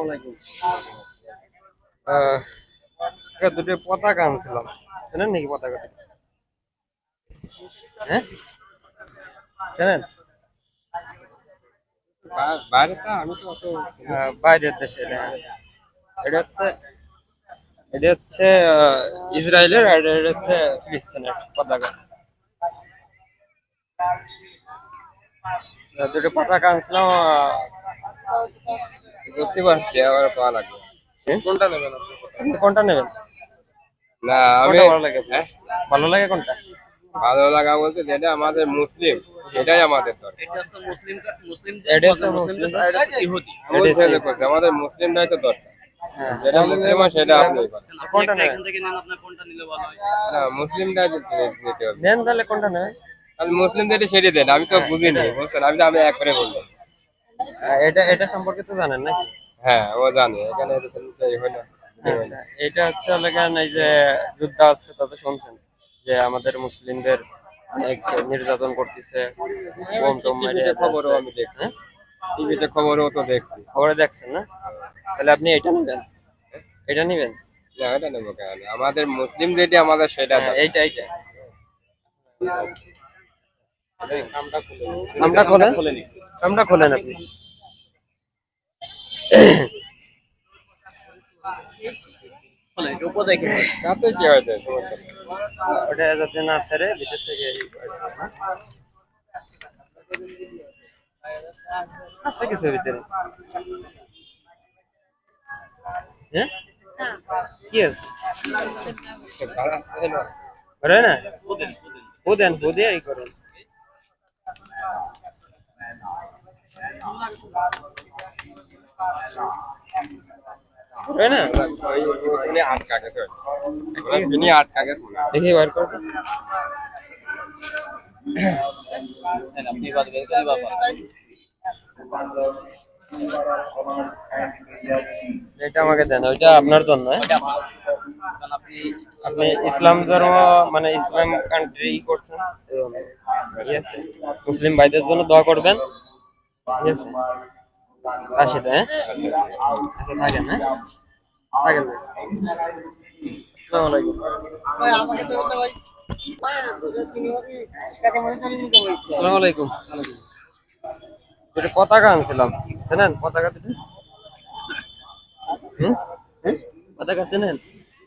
আসসালামু আলাইকুম আহ, দুটো পতাকা আনছিলাম। চেনেন নাকি পতাকা হ্যাঁ? চেনেন? বাইরে তা আমি তো অত বাইরের দেশে এটা এটা হচ্ছে এটা হচ্ছে ইসরায়েলের আর এটা হচ্ছে ফিলিস্তিনের পতাকা। দুটো পতাকা আনছিলাম বুঝতে পারছি পাওয়া লাগবে কোনটা নেবেন আপনি কোনটা নেবেন? না আমি ভালো লাগে? হ্যাঁ? ভালো লাগে কোনটা? ভালো লাগা বলতে যেটা আমাদের মুসলিম সেটাই আমাদের দরকার আমাদের মুসলিমটাই তো দরকার হ্যাঁ। যেটা মুসলিম সেটা আপনি করেন। কোনটা না মুসলিমটাই তো নিতে হবে। নেন তাহলে কোনটা নেবেন? তাহলে মুসলিম দেন আমি তো বুঝিনি বুঝছেন? আমি তো আমি একবারে বললাম। এটা এটা সম্পর্কে তো জানেন নাকি? হ্যাঁ ও জানে এখানে এই হয় না আচ্ছা এটা হচ্ছে লেখান এই যে যুদ্ধ আছে তত শুনছেন যে আমাদের মুসলিমদের অনেক নির্যাতন করতেছে বোম টোম মেরে খবরও আমি দেখছি। হ্যাঁ? টিভিতে খবরও তো দেখছি। খবরে দেখছেন না? তাহলে আপনি এটা নেবেন? এটা নেবেন? না এটা নেব কেন? আমাদের মুসলিম যেটা আমাদের সেটা হ্যাঁ, এইটা এইটা। আমরা খোলেন? আমরা খোলেন আপনি। তাতে কি হয়েছে ওটা যাতে না ছেড়ে ভিতর থেকে আছে কিছু ভিতরে? হ্যাঁ? কি আছে? ভালো আছে? করে না? ফুদেন ফুদে এই করেন না? ওই আটকা গেছে ওরা আটকা গেছে হয়। বার এটা আমাকে দেন ওইটা আপনার জন্য হ্যাঁ? আপনি ইসলাম ধর্ম মানে ইসলাম কান্ট্রি ই করছেন। ঠিক আছে। মুসলিম ভাইদের জন্য দোয়া করবেন। ঠিক আছে। রাশিদা হ্যাঁ? আচ্ছা থাকেন হ্যাঁ? থাকেন ভাই। আসসালামু আলাইকুম। আসসালামু আলাইকুম। দুটো পতাকা আনছিলাম। চেনেন পতাকা দুটো? পতাকা চেনেন?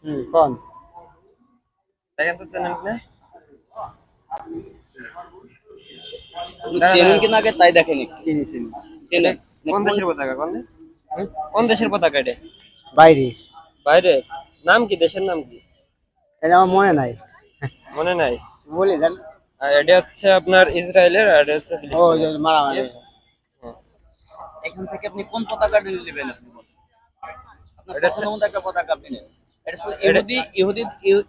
হুম কোন? দেখেন তো চেনেন না? চেনেন কিনা আগে তাই দেখেন। চিনি চিনি। চেনেন কোন দেশের পতাকা কোন কোন দেশের পতাকা এটা? বাইরে। বাইরে? নাম কি? দেশের নাম কি? এটা আমার মনে নাই। মনে নাই? বলে দেন। এটা হচ্ছে আপনার ইসরায়েলের আর এটা হচ্ছে ফিলিস্তিনের। মারামারি? হ্যাঁ। এখান থেকে আপনি কোন পতাকাটা নেবেন আপনি আপনার এটা পছন্দ একটা পতাকা আপনি নেন এটা আসলে ইহুদি ইহুদি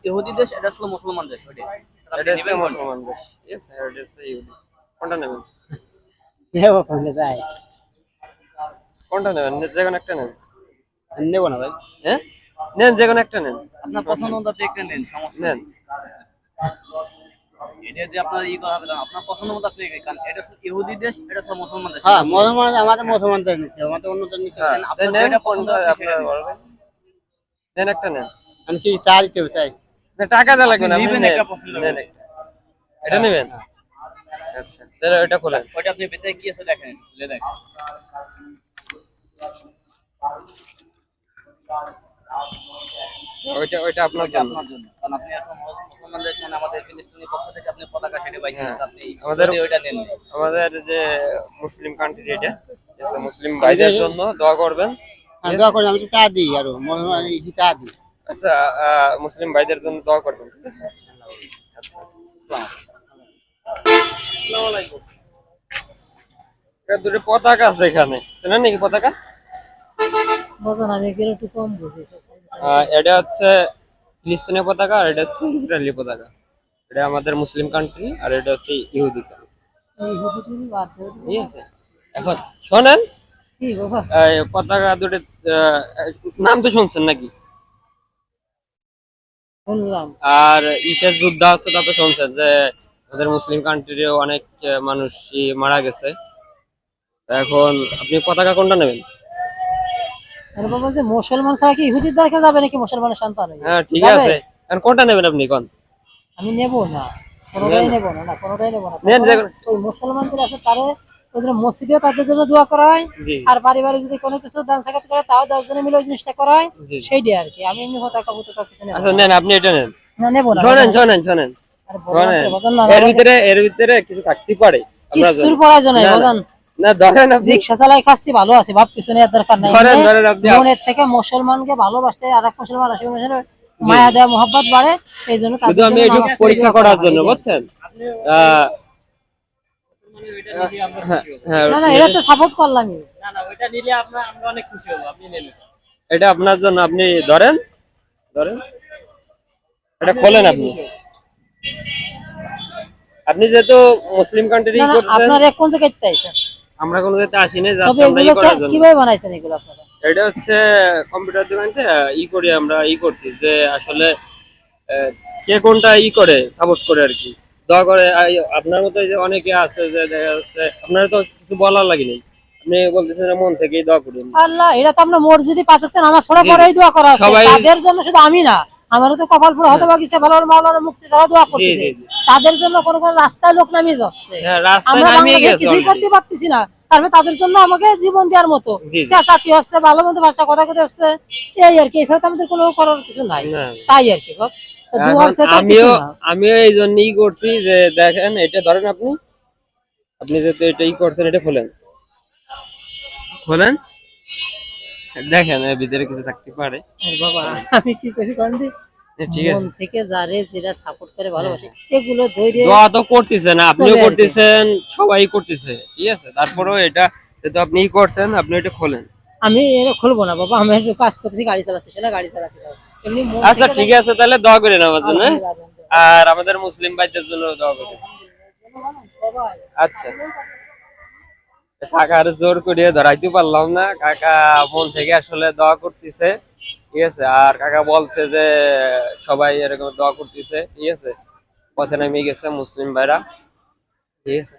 ইহুদি দেশ এটা আসলে মুসলমান দেশ আপনি এটা কোনটা? মুসলমান দেশ। আর এটা হচ্ছে ইহুদি। কোনটা নেবেন নেব কোনটা তাই কোনটা নেবেন যে কোনো একটা নেন নেব না ভাই হ্যাঁ নেন যে কোনো একটা নেন আপনার পছন্দ মতো আপনি একটা নেন সমস্যা নেন এটা যে আপনার ই করা হবে আপনার পছন্দ মতো আপনি কারণ এটা আসলে ইহুদি দেশ এটা আসলে মুসলমান দেশ হ্যাঁ মুসলমান আমাদের মুসলমানদের নিচ্ছে আমাদের অন্যদের নিচ্ছে যেটা পছন্দ আপনি আপনার সেটা বলবেন। নেন একটা নেন আমি কি দিতে টাকা দেওয়া লাগবে না আপনি আপনি নিবেন নেন। একটা পছন্দ নেন এটা নেবেন আচ্ছা। তাহলে ওটা খোলেন। ওইটা আপনি ভিতরে কি আছে দেখেন? খুলে দেখেন। ওইটা ওইটা আপনার জন্য। আপনার জন্য। কারণ আপনি আসলে মুস- মানে আমাদের ফিলিস্তিনি পক্ষ থেকে আপনি পতাকা সেটা পাইছেন হ্যাঁ। আপনি আমাদের- ওইটা নেন। আমাদের যে মুসলিম কান্ট্রি এটা ঠিক মুসলিম ভাইদের জন্য দোয়া করবেন। হ্যাঁ দোয়া করে আমি তো চা দিই আর। এই দিই। আচ্ছা আহ, মুসলিম ভাইদের জন্য দোয়া করবেন ঠিক আছে? আচ্ছা। আসসালামু আলাইকুম এটা দুটো পতাকা আছে এখানে। চেনেন নাকি পতাকা? বাজান আমি এগুলো একটু কম বুঝি আহ, এটা হচ্ছে ফিলিস্তিনের পতাকা আর এটা হচ্ছে ইসরায়েলি পতাকা। এটা আমাদের মুসলিম কান্ট্রি আর এটা হচ্ছে ইহুদি আছে। এখন শোনেন পতাকা দুটো নাম তো শুনছেন নাকি? শুনলাম। আর ইসের যুদ্ধ আছে তা তো শুনছেন যে আমাদের মুসলিম কান্ট্রিতে অনেক আহ, মানুষ মারা গেছে। এখন আপনি পতাকা কোনটা নেবেন? আরে মুসলমান ছাড়া কি ইহুদির দ্বারা যাবে নাকি মুসলমানের সন্তান? হ্যাঁ ঠিক আছে। এখন কোনটা নেবেন আপনি কোন আমি নেব না। কোনোটাই নেব না না কোনোটাই নেব না। নেন, তারপরে দেখুন। ওই মুসলমান যারা আছে তারে ওদের মসজিদে তাদের জন্য দোয়া করা হয়। আর পারিবারিক যদি কোনো কিছু দান সাকাত করে তাও দশজনে মিলে ওই জিনিসটা করা হয়। সেইটাই আর কি। আমি এমনি হতা কাবুত কিছু নেব আচ্ছা নেন আপনি এটা নেন। না নেব না শোনেন শোনেন শোনেন। আরে বললাম শোনেন তো, বাজান না, এর ভিতরে এর ভিতরে কিছু থাকতে পারে। কিছুর জন্য। প্রয়োজন নাই না, না। বাজান না ধরেন আপনি রিক্সা চালাই খাচ্ছি ভালো আছে ভাব পিছনে আর দরকার নাই। ধরেন, ধরেন আপনি- মনের থেকে মুসলমানকে ভালোবাসতে আর এক মুসলমান আসে মায়া দেয়া মোহাব্বত বাড়ে এই জন্য শুধু আমি একটু পরীক্ষা করার জন্য বুঝছেন? আহ, হ্যাঁ, না না এটা তো সাপোর্ট করলামই না না ওইটা নিলে আমরা আমরা অনেক খুশি হব আপনি নিলে এটা আপনার জন্য আপনি ধরেন ধরেন। এটা খোলেন আপনি। আপনি যেহেতু মুসলিম কান্ট্রি করছেন আপনার এক কোন জায়গায় চাইছেন আমরা কোনো জায়গাতে আসিনি জাস্ট আমরা ই করার জন্য। কীভাবে বানাইছেন এগুলো আপনারা? এটা হচ্ছে কম্পিউটার দোকানতে ই করি আমরা ই করছি যে আসলে কে কোনটা ই করে সাপোর্ট করে আর কি। দয়া করে আপনার মতো যে অনেকে আছে যে দেখা যাচ্ছে আপনার তো কিছু বলার লাগে লাগেনি আপনি বলতেছেন মন থেকেই দোয়া করুন আল্লাহ এটা তো আমরা মসজিদে পাঁচ নামাজ জি। পরেই দোয়া করা আছে। তাদের জন্য শুধু আমি না। আমারও তো কপাল পুরো হতে বাকিছে ভালো মাওলানা মুক্তি তারা দোয়া করতেছে। তাদের জন্য কোন কোন রাস্তায় লোক নামিয়ে যাচ্ছে। হ্যাঁ আমরা বাংলাদেশে কিছুই করতে পারতেছি না। তারপরে তাদের জন্য আমাকে জীবন দেওয়ার মতো। চাচাতি হচ্ছে ভালো মতো ভাষা কথা কথা হচ্ছে। এই আর কি এছাড়া তো আমাদের কোনো করার কিছু নাই। তাই আর কি আমিও আমিও এই জন্যই করছি যে দেখেন এটা ধরেন আপনি। আপনি যেহেতু এটাই করছেন এটা খোলেন। খোলেন? দেখেন এর ভিতরে কিছু থাকতে পারে। বাবা আমি কি কইছি কারণ দি? ঠিক আছে। মন থেকে যারে যেটা সাপোর্ট করে ভালোবাসে এগুলো ধৈর্য দোয়া তো করতেছেন আপনিও আর করতেছেন সবাই করতেছে ঠিক আছে? তারপরেও এটা যেহেতু আপনি ই করছেন আপনি এটা খোলেন। আমি এটা খুলবো না বাবা আমি একটু কাজ করতেছি গাড়ি চালাচ্ছি সেটা গাড়ি চালাতে এমনি আচ্ছা ঠিক আছে তাহলে দোয়া করেন আমার জন্য? আর আমাদের মুসলিম ভাইদের জন্য দোয়া করেন। আচ্ছা। কাকার জোর করিয়ে ধরাইতে পারলাম না। কাকা মন থেকে আসলে দোয়া করতেছে, ঠিক আছে? আর কাকা বলছে যে, সবাই এরকম দোয়া করতেছে, ঠিক আছে? পথে নেমে গেছে মুসলিম ভাইরা, ঠিক আছে?